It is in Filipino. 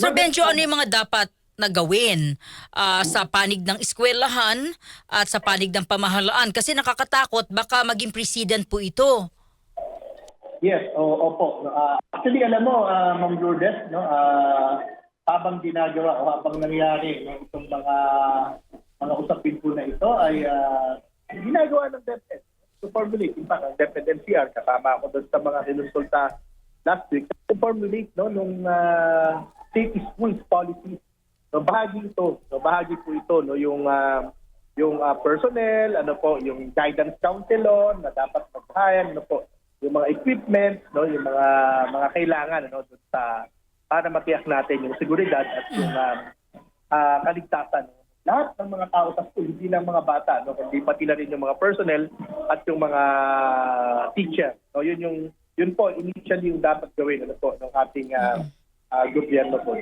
Sir Benjo, ano yung mga dapat na gawin ah, sa panig ng eskwelahan at sa panig ng pamahalaan? Kasi nakakatakot, baka maging president po ito. Yes, o, opo. Ah, actually, alam mo, uh, Ma'am Lourdes, no, ah, habang ginagawa o habang nangyari no, itong mga mga usapin po na ito ay ah, ginagawa ng DepEd to formulate. In fact, ang DepEd NCR, kasama ako doon sa mga sinunsulta last week, to formulate no, nung uh, safety schools policy. So, bahagi ito. So, bahagi po ito, no, yung ah, yung ah, personnel, ano po, yung guidance counselor na dapat mag-hire, ano po, yung mga equipment, no, yung mga mga kailangan ano dun sa para matiyak natin yung seguridad at yung ah, ah, kaligtasan lahat ng mga tao sa school, hindi lang mga bata, no, kundi pati na rin yung mga personnel at yung mga teacher. No, yun yung yun po initially yung dapat gawin ano po ng ating ah, ah, gobyerno po.